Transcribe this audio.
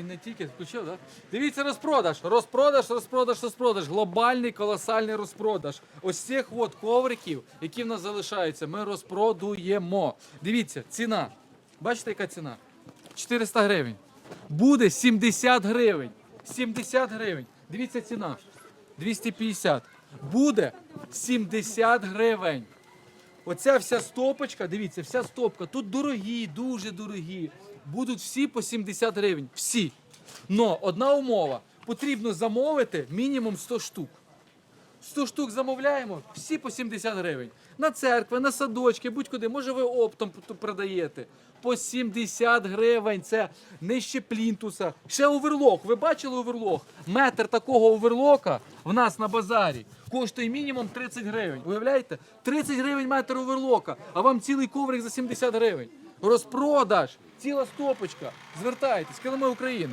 він не тільки включив, так? Дивіться розпродаж. Розпродаж, розпродаж, розпродаж. Глобальний колосальний розпродаж. Ось цих от ковриків, які в нас залишаються, ми розпродуємо. Дивіться, ціна. Бачите, яка ціна? 400 гривень. Буде 70 гривень. 70 гривень. Дивіться ціна. 250. Буде 70 гривень. Оця вся стопочка, дивіться, вся стопка. Тут дорогі, дуже дорогі. Будуть всі по 70 гривень. Всі. Но одна умова. Потрібно замовити мінімум 100 штук. 100 штук замовляємо, всі по 70 гривень. На церкви, на садочки, будь-куди. Може, ви оптом продаєте. По 70 гривень. Це нижче плінтуса. Ще оверлок. Ви бачили оверлок? Метр такого оверлока в нас на базарі коштує мінімум 30 гривень. Уявляєте? 30 гривень метр оверлока, а вам цілий коврик за 70 гривень. Розпродаж, ціла стопочка. Звертайтесь, килими України.